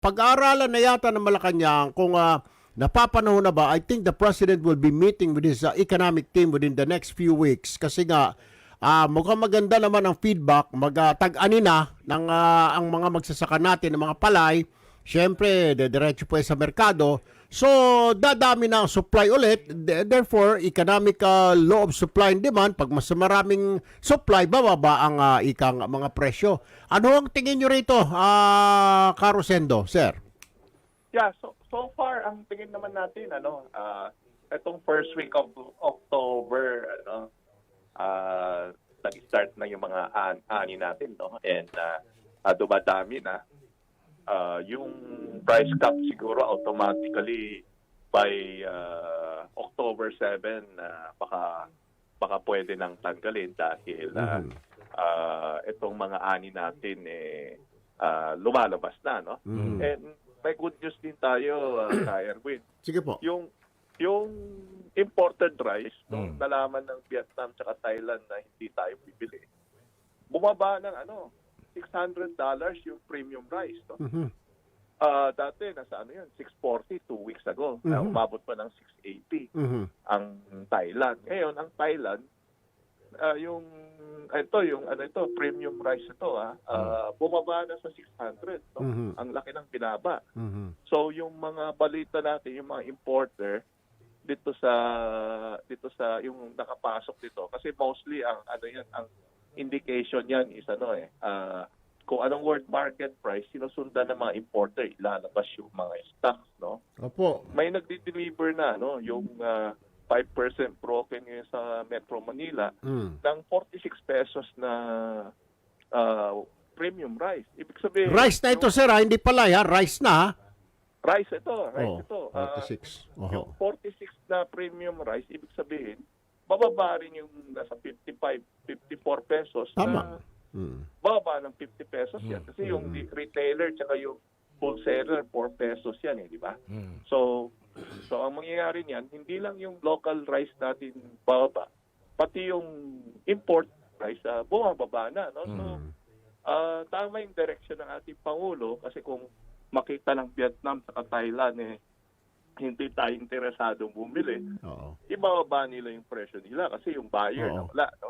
pag-aaralan na yata ng Malacanang kung ah, napapanahon na ba, I think the President will be meeting with his ah, economic team within the next few weeks. Kasi nga ah, mukhang maganda naman ang feedback, mag-tag-ani na ng, ah, ang mga magsasaka natin, ng mga palay, Siyempre, dediretso po sa merkado. So, dadami na ang supply ulit. Therefore, economic ah, law of supply and demand, pag mas maraming supply, bababa ang ah, ikang mga presyo. Ano ang tingin nyo rito, ah Carosendo, sir? Yeah, so so far ang tingin naman natin ano, ah itong first week of October ano, ah nag-start na yung mga an- ani natin no and ah ah, dumadami na Ah, yung price cap siguro automatically by ah, October 7 na baka baka pwede nang tanggalin dahil ah, Mhm. ah, itong mga ani natin eh ah, lumalabas na no Mhm. And may good news din tayo, uh, Ka Erwin. Sige po. Yung yung imported rice, nung Mm. nalaman ng Vietnam at Thailand na hindi tayo bibili, bumaba ng ano, $600 yung premium rice. No? Mhm. Ah, dati, nasa ano yun, 640 two weeks ago. Na Mhm. umabot pa ng 680 Mhm. ang Thailand. Ngayon, ang Thailand, ah, yung ito, yung ano ito, premium rice ito, ah, ah, bumaba na sa 600. No? Mhm. Ang laki ng binaba. Mhm. So yung mga balita natin, yung mga importer dito sa dito sa yung nakapasok dito kasi mostly ang ano yan ang indication yan is ano eh ah, kung anong world market price sinusundan ng mga importer ilalabas yung mga stocks no Opo. may nagde-deliver na no yung ah, 5% broken ngayon sa Metro Manila Mm. ng 46 pesos na ah, premium rice ibig sabihin Rice na ito, sir, ha? Hindi palay, ha? Rice na, ha? rice ito rice Oh, ito Ah, 46. Yung Oho. 46 na premium rice, ibig sabihin, bababa rin yung nasa 55, 54 pesos. Tama. Na, Mm. bababa ng 50 pesos yan. Kasi yung Mm. di- retailer tsaka yung wholesaler, 4 pesos yan eh, di ba? Mm. So, so ang mangyayari niyan, hindi lang yung local rice natin bababa, pati yung import rice uh, bumababa na. No? So, Mm. ah, tama yung direction ng ating Pangulo kasi kung makita ng Vietnam at Thailand eh, hindi tayo interesado bumili, Oo. ibababa nila yung presyo nila kasi yung buyer Oo. na wala. No?